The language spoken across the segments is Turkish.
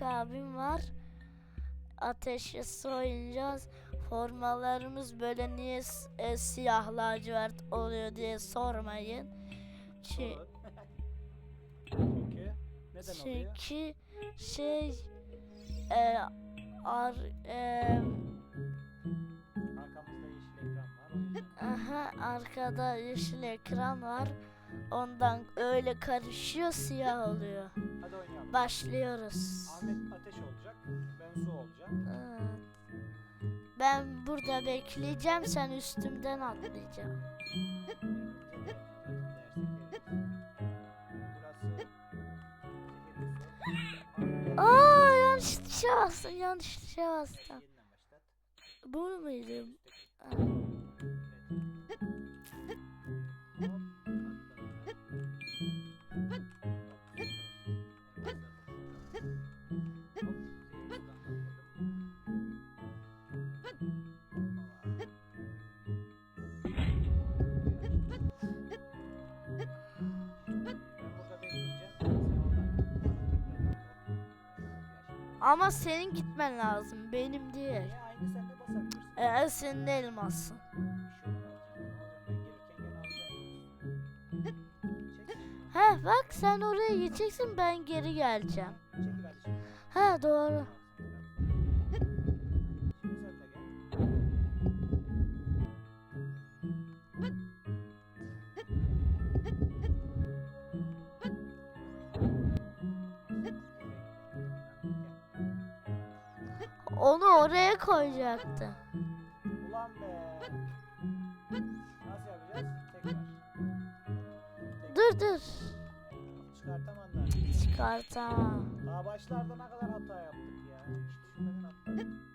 Burak abim var. Ateşe soyunacağız. Formalarımız böyle niye e, siyah lacivert oluyor diye sormayın. Çünkü neden oluyor? çünkü şey e, ar, e, Arkamızda yeşil ekran var. O yüzden. aha, arkada yeşil ekran var. Ondan öyle karışıyor siyah oluyor. Hadi oynayalım. Başlıyoruz. Ahmet ateş olacak. Ben su olacağım. Evet. Ben burada bekleyeceğim sen üstümden atlayacaksın. Aa yanlış tuşa bastım yanlış tuşa bastım. Yeniden başlat. Bu muydu? Ha. Ama senin gitmen lazım benim değil. Aynı sen de? Ee, senin de elmasın. He bak sen oraya gideceksin ben geri geleceğim. He doğru. Onu oraya koyacaktı. Ulan be. Nasıl yapacağız? Tekrar. Dur dur. Çıkartamam da. Çıkartamam. Daha başlarda ne kadar hata yaptık ya. Hiç düşünmeden atladık.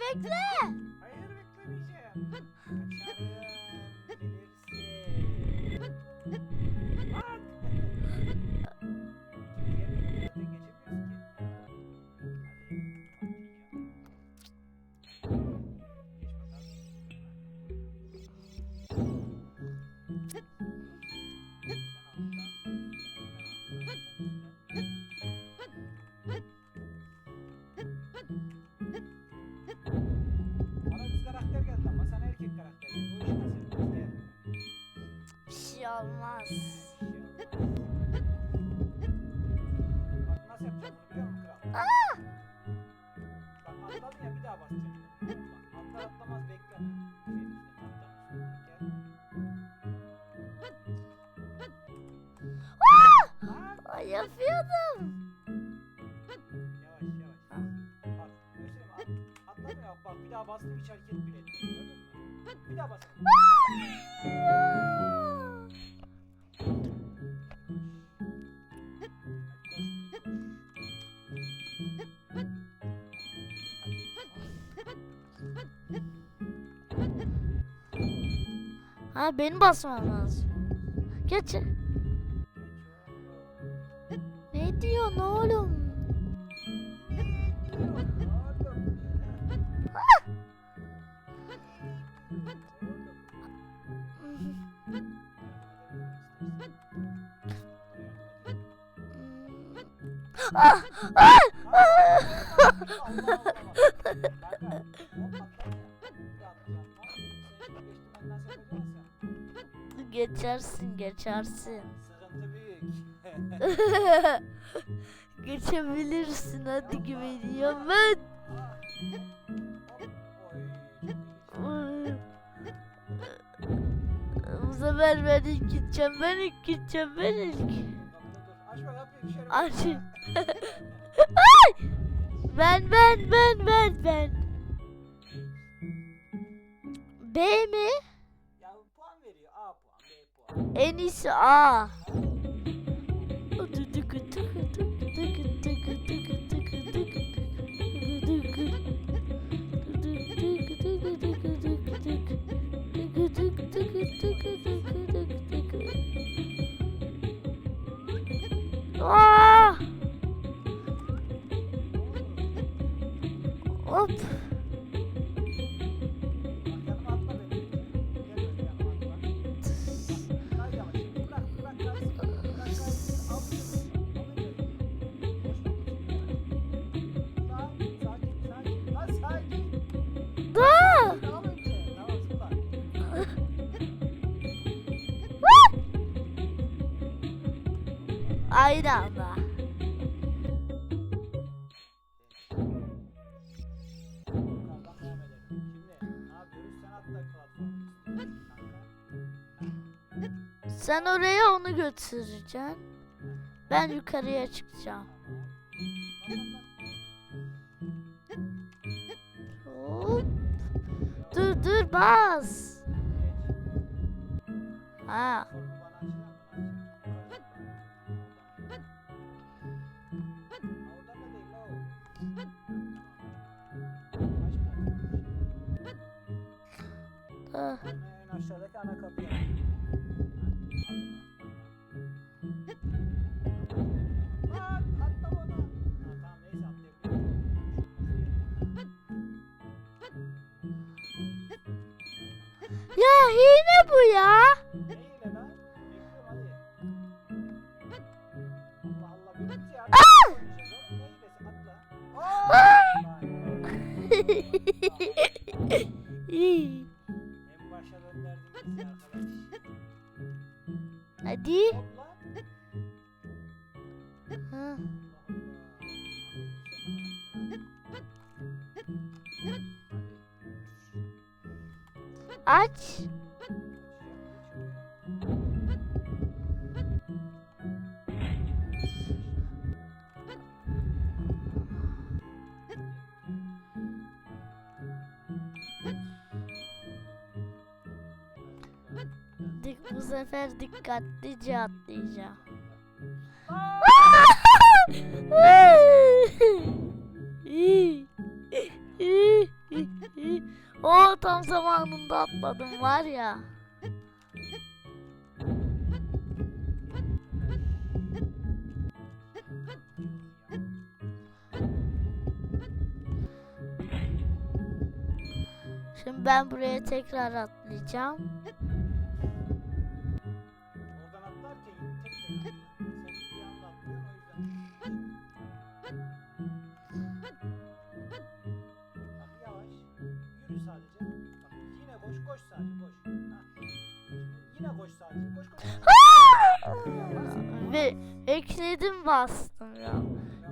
Bekle olmaz. Bak nasıl yapacağım bunu biliyor musun kral? Bak atladın ya bir daha basacağım. Bak atlar atlamaz bekleme. Şeyin üstüne tahtanın üstüne. Gel. Ay yapıyordum. Bak bir daha bastım hiç hareket bile etmiyor gördün mü? Bir daha bastım. Ha benim basmam lazım. Geç. Ne diyorsun oğlum? Ah! Ah! geçersin geçersin. Geçebilirsin hadi güveniyorum ben. Bu sefer ben ilk gideceğim ben ilk gideceğim ben ilk. Aç. Ay! Ben ben ben ben ben. B mi? any iyisi A. Sen oraya onu götüreceksin. Ben yukarıya çıkacağım. Hop. Dur dur bas. Ha. Ah. Aşağıdaki ana kapıya. hile bu ya. Ah! Hadi. Aç. Bu sefer dikkatlice atlayacağım. o tam zamanında atladım var ya. Şimdi ben buraya tekrar atlayacağım. Ve ekledim bastım ya.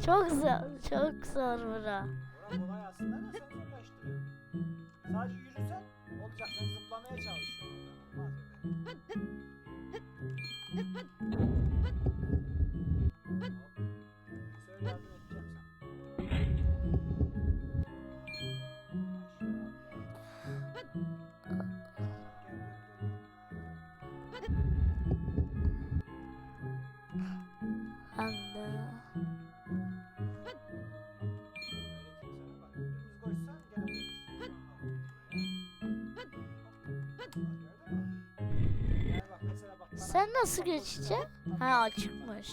Çok zor, çok zor bura. Sadece yürüsen olacak. Ben zıplamaya çalışıyorum. Sen nasıl geçeceksin? Ha açıkmış.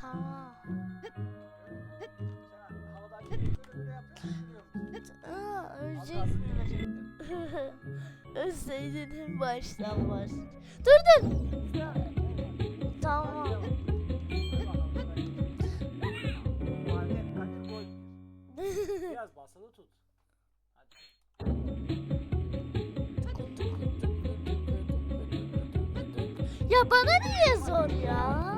tamam. Özledin hem baştan baş. Durdun. Tamam. Biraz basılı tut. Ya bana niye zor ya?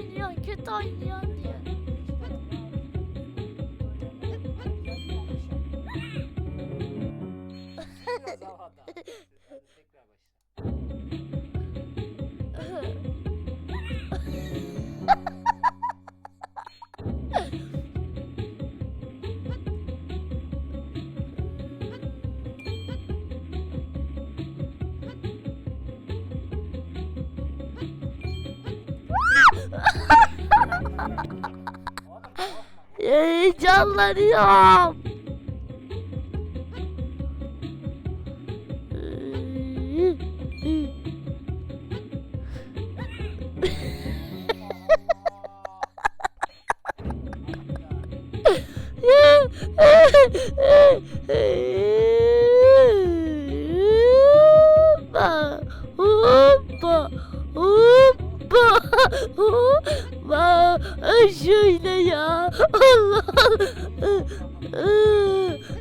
1년, 큐터 1년. Heyecanlanıyorum. Hoppa, hoppa, hoppa, Ay Şöyle ya. Allah.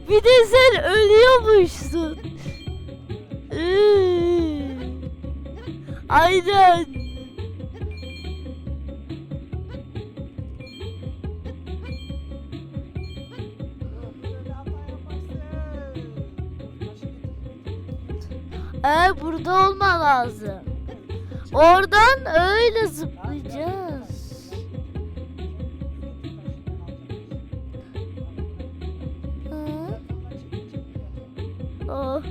Bir de sen ölüyormuşsun. Aynen. Ee, burada olma lazım. Oradan öyle zıplayacağız. Hı? Oh.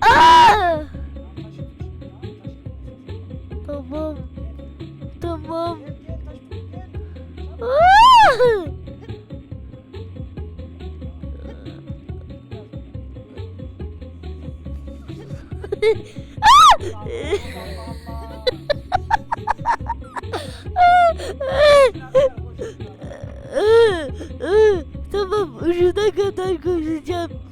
Aa! Tamam Tamam. Aa! Tamam ucuna kadar koşacağım. Yazıyor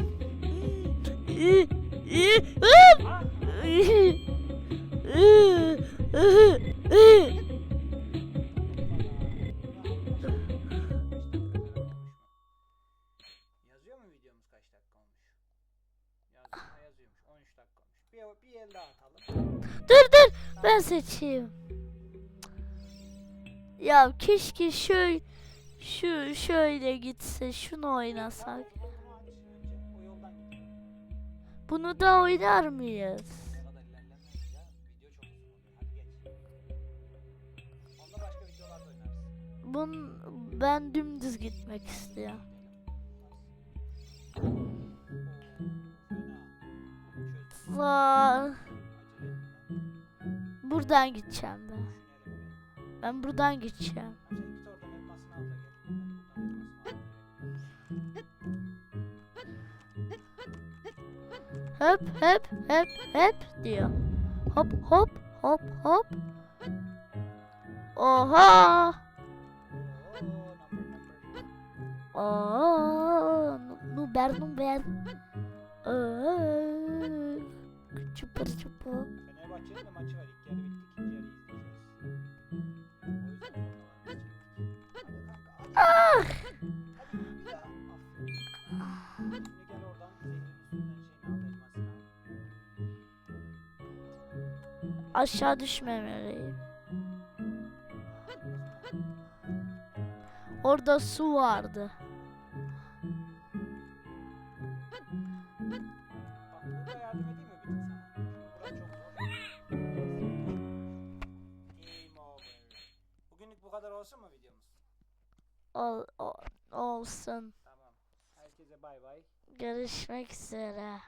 Bir, el atalım. dur dur ben seçeyim. Ya keşke şöyle şu şöyle gitse şunu oynasak. Bunu da oynar mıyız? Bun ben dümdüz gitmek istiyorum. Vaa, buradan gideceğim ben. Ben buradan gideceğim. Hop hop hop hop diyor. Hop hop hop hop. Oha! Ber nu ber. Aa, Çupur çupur. Fenerbahçe'nin de maçı var. İlk yarı bitti. İkinci yarı izleyeceğiz. O yüzden Hadi kanka. Hadi. Al. Aşağı düşmemeliyim. Orada su vardı. Ol, ol- olsun. Tamam. Herkese bay bay. Görüşmek üzere.